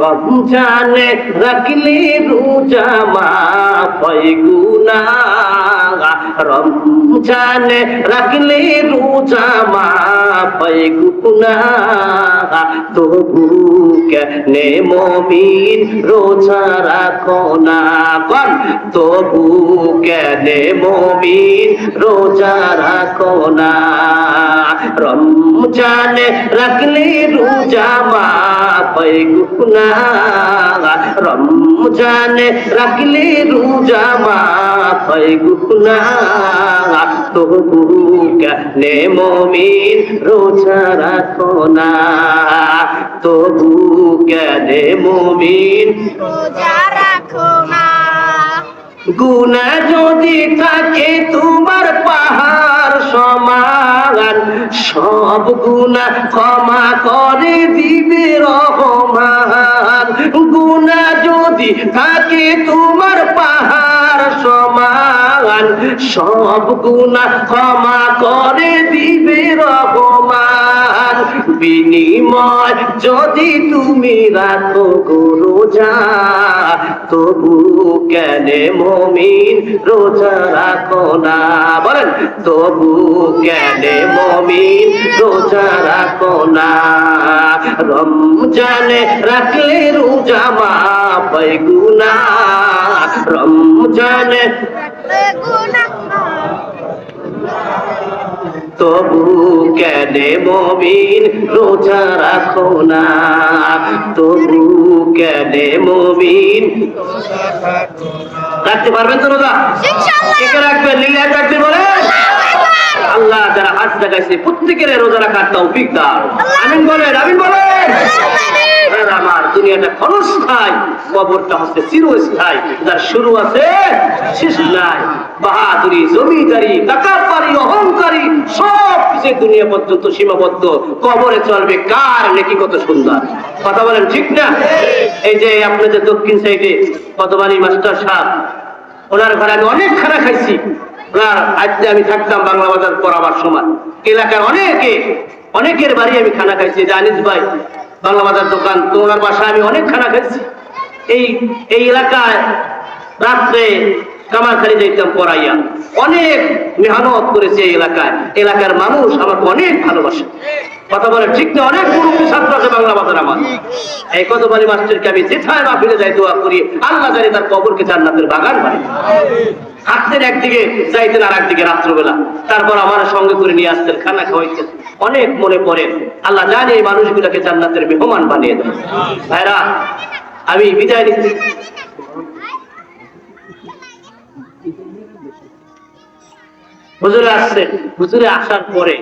রমজানে রাখলি রোজা মা গুনা রমজানে রাখলি রোজা মা গুনা তবু কেনে মমিন রোজা রাখো না কন? তবু কেনে মমিন রোজা রাখো না। রমজানে রাখলি রোজা মা গুনা রমজানে রাখলি রোজা মা গুনা তবু কেনে মমিন রোজা রাখো না। তবু কেনে মমিন রোজা রাখো না। গুনা যদি থাকে তোমার পাহাড় সমান সব গুনা ক্ষমা করে দিবে রহমান গুনা যদি থাকে তোমার পাহাড় সমান সব গুনা ক্ষমা করে দিবে রহমান। বিনিময়, যদি তুমি রাখো রোজা, তবু কেনে মমিন রোজা রাখো না? বলেন, তবু কেনে মমিন রোজা রাখো না? রমজানে রাখলে রোজা মা গুনা রমজানে রাখলে গুনাহ তবু কেনে মমিন রোজা রাখো না। তবু কেনে মমিন রাখতে পারবেন তো রোজা? কে রাখবেন লিলে রাখতে বলে আল্লাহ যারা হাত দেখাইছে প্রত্যেকের রোজা রাখার তৌফিক দাও। আমিন বলেন আমিন বলেন। আমার দুনিয়াটা ক্ষণস্থায়ী কবরটা হচ্ছে চিরস্থায়ী। যার শুরু আছে শেষ নাই বাহাদুরি, জমিদারি অহংকারী, সব দুনিয়া পর্যন্ত সীমাবদ্ধ, কবরে চলবে, কার নেকি কত সুন্দর। কথা বলেন ঠিক না? এই যে আপনাদের দক্ষিণ সাইডে কতবানি মাস্টার সাহেব, ওনার ঘরে আমি অনেক খানা খাইছি। ওনার আজকে আমি থাকতাম বাংলা বাজার পড়াবার সময়। এলাকার অনেকে, অনেকের বাড়ি আমি খানা খাইছি জানিস ভাই, বাংলা বাজার দোকান, তো ওনার বাসায় আমি অনেক খানা খাইছি। এই এই এলাকায় রাত্রে কামারখানি যাইতাম পড়াইয়া অনেক মেহনত করেছে এই এলাকায়। এলাকার মানুষ আমাকে অনেক ভালোবাসে। কথা বলে ঠিক না? অনেক মুরব্বী ছাত্র আছে বাংলা বাজার আমার। এই কতবারি মাস্টারকে আমি যেথায় না ফিরে যাই দোয়া করি। আল্লাহ জানি তার কবরকে জান্নাতের বাগান বাড়ি হাঁটতেন একদিকে, যাইতেন আর একদিকে রাত্রবেলা। তারপর আমার সঙ্গে করে নিয়ে আসতেন, খানা খাওয়াইতেন। অনেক মনে পড়ে। আল্লাহ জানি এই মানুষগুলোকে জান্নাতের মেহমান বানিয়ে দেয়। ভাইরা, আমি বিদায় নিচ্ছি। হুজুরে আসছে হুজুরে আসার পরে।